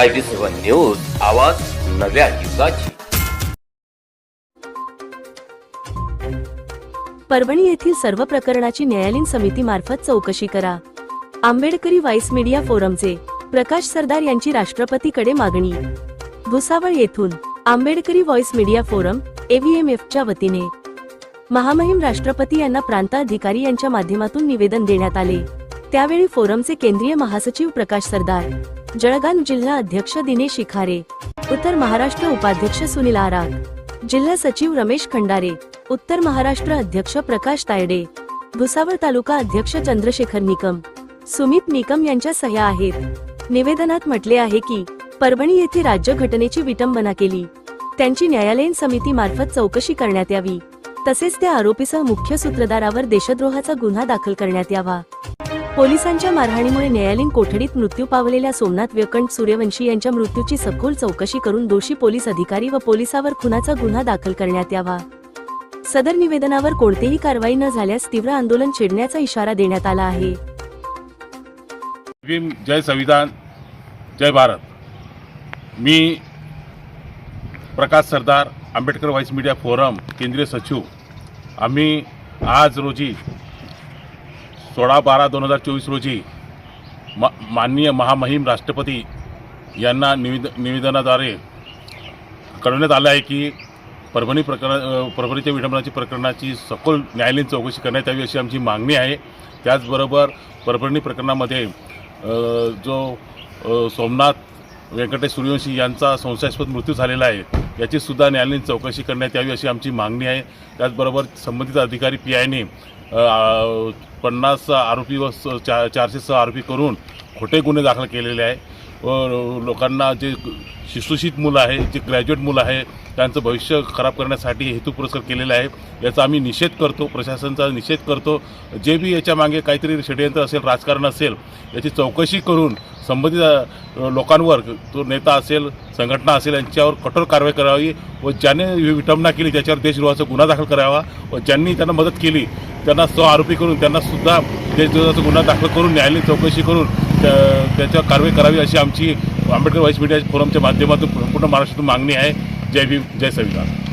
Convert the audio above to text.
I B seven news आवाज नव्या युगाची. परभणी येथील सर्व प्रकरणाची न्यायालयीन समितीमार्फत चौकशी करा. आंबेडकरी वाईस मीडिया फोरमचे प्रकाश सरदार यांची राष्ट्रपतीकडे मागणी. भुसावळ येथून आंबेडकरी व्हॉइस मीडिया फोरम एव्हीएमएफच्या वतीने. महामहिम राष्ट्रपती यांना प्रांताधिकारी यांच्या माध्यमातून निवेदन देण्यात आले. त्यावेळी फोरमचे केंद्रीय महासचिव प्रकाश सरदार जळगाव जिल्हा अध्यक्ष दिनेश शिखारे उत्तर महाराष्ट्र उपाध्यक्ष सुनील आराग जिल्हा सचिव रमेश खंडारे उत्तर महाराष्ट्र अध्यक्ष प्रकाश तायडे भुसावळ तालुका अध्यक्ष चंद्रशेखर निकम सुमित निकम यांच्या सह्या आहेत. निवेदनात म्हटले आहे की परभणी येथे राज्य घटनेची विटंबना केली. त्यांची न्यायालयीन समिती मार्फत चौकशी करण्यात यावी. तसेच त्या आरोपीसह मुख्य सूत्रधारावर देशद्रोहाचा गुन्हा दाखल करण्यात यावा. पोलिसांच्या मारहाणीमुळे न्यायालयीन कोठडीत मृत्यू पावलेल्या सोमनाथ व्यकंठ सूर्यवंशी यांच्या मृत्यूची सखोल चौकशी करून दोषी पोलीस अधिकारी व पोलिसावर खुनाचा गुन्हा दाखल करण्यात यावा. सदर निवेदनावर कोणतीही कारवाई न झाल्यास तीव्र आंदोलन छेडण्याचा इशारा देण्यात आला आहे. जय संविधान जय भारत. मी Prakash Sardar Ambedkar vice media forum केंद्रीय सचिव. आम्ही आज रोजी सोळा बारा दोन हजार चोवीस रोजी मा माननीय महामहिम राष्ट्रपती यांना निवेद निवेदनाद्वारे कळवण्यात आलं आहे की परभणी प्रकरण परभणीच्या विडंबनाची प्रकरणाची सखोल न्यायालयीन चौकशी करण्यात यावी अशी आमची मागणी आहे. त्याचबरोबर परभणी प्रकरणामध्ये जो सोमनाथ व्यंकटेश सूर्यवंशी यांचा संशयास्पद मृत्यू झालेला आहे. याची सुद्धा न्यायालयीन चौकशी करण्यात यावी अशी आमची मागणी आहे. त्याचबरोबर संबंधित अधिकारी पी आयने पन्नास आरोपी व स- चा चारशे सहा आरोपी करून खोटे गुन्हे दाखल केलेले आहे. लोकांना जे शिशुषित मुलं आहे जे ग्रॅज्युएट मुलं आहे त्यांचं भविष्य खराब करण्यासाठी हेतू पुरस्कार केलेला आहे याचा आम्ही निषेध करतो प्रशासनाचा निषेध करतो. जे बी याच्या मागे काहीतरी षडयंत्र असेल राजकारण असेल याची चौकशी करून संबंधित लोकांवर तो नेता असेल संघटना असेल यांच्यावर कठोर कारवाई करावी व ज्याने विटंबना केली त्याच्यावर देशद्रोहाचा गुन्हा दाखल करावा व ज्यांनी त्यांना मदत केली त्यांना स्व आरोपी करून त्यांनासुद्धा देशद्रोहाचा गुन्हा दाखल करून न्यायालयीन चौकशी करून त्या- त्याच्यावर कारवाई करावी अशी आमची आंबेडकर व्हाईस मीडिया फोरमच्या माध्यमातून पूर्ण महाराष्ट्रातून मागणी आहे. जय भीम जय संविधान.